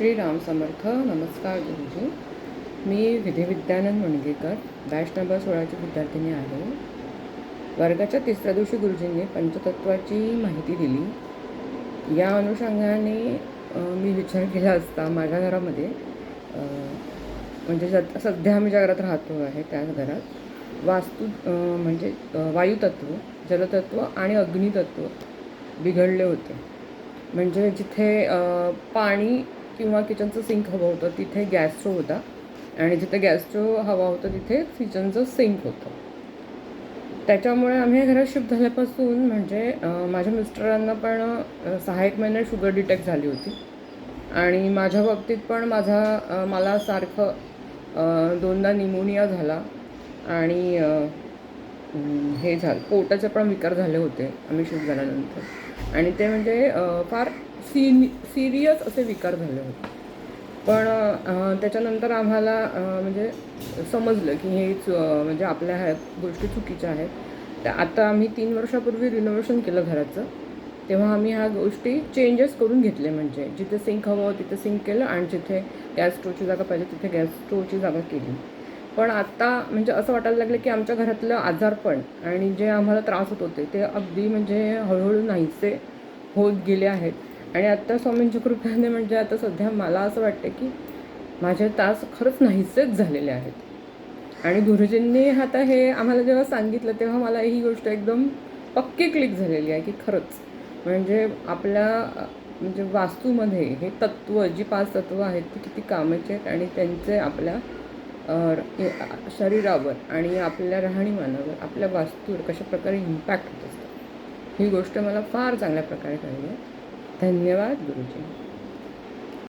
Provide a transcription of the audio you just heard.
श्रीराम समर्थ नमस्कार गुरुजी मी विधिविद्यानंद मुणगेकर बॅच नंबर सोळाची विद्यार्थिनी आहे. वर्गाच्या तिसऱ्या दिवशी गुरुजींनी पंचतत्वाची माहिती दिली. या अनुषंगाने मी विचार केला असता माझ्या घरामध्ये. म्हणजे सध्या आम्ही ज्या घरात राहतो आहे त्या घरात वास्तू म्हणजे वायुतत्व जलतत्व आणि अग्नितत्व बिघडले होते. म्हणजे जिथे पाणी किंवा किचनचं सिंक हवं होतं तिथे गॅस स्टोव होता. आणि जिथे गॅस स्टोव हवा होता तिथे किचनचं सिंक होतं. त्याच्यामुळे आम्ही घरात शिफ्ट झाल्यापासून म्हणजे माझ्या मिस्टरांना पण सहा एक महिने शुगर डिटेक्ट झाली होती. आणि माझ्या बाबतीत पण माझा मला सारखं दोनदा निमोनिया झाला. आणि हे झालं. पोटाचे पण विकार झाले होते आम्ही शिफ्ट झाल्यानंतर. आणि ते म्हणजे फार सिनि सिरियस असे विकार झाले होते. पण त्याच्यानंतर आम्हाला म्हणजे समजलं की हे म्हणजे आपल्या ह्या गोष्टी चुकीच्या आहेत. तर आता आम्ही तीन वर्षापूर्वी रिनोव्हेशन केलं घराचं. तेव्हा आम्ही ह्या गोष्टी चेंजेस करून घेतले म्हणजे. जिथे सिंक हवं तिथे सिंक केलं आणि जिथे गॅस स्टोवची जागा पाहिजे तिथे गॅस स्टोवची जागा केली. पण आता म्हणजे असं वाटायला लागलं की आमच्या घरातलं आजारपण आणि जे आम्हाला त्रास होत होते ते अगदी म्हणजे हळूहळू नाहीसे होत गेले आहेत. आणि आत्ता स्वामींच्या कृपेने म्हणजे आता सध्या मला असं वाटतं की माझे तास खरंच नाहीसेच झालेले आहेत. आणि गुरुजींनी आता हे आम्हाला जेव्हा सांगितलं तेव्हा मला ही गोष्ट एकदम पक्की क्लिक झालेली आहे की खरंच. म्हणजे आपल्या म्हणजे वास्तूमध्ये हे तत्त्व जी पाच तत्त्व आहेत ती किती कामाचे आहेत आणि त्यांचे आपल्या शरीरावर आणि आपल्या राहणीमानावर आपल्या वास्तूवर कशा प्रकारे इम्पॅक्ट होत असतं ही गोष्ट मला फार चांगल्या प्रकारे कळली आहे. धन्यवाद गुरुजी.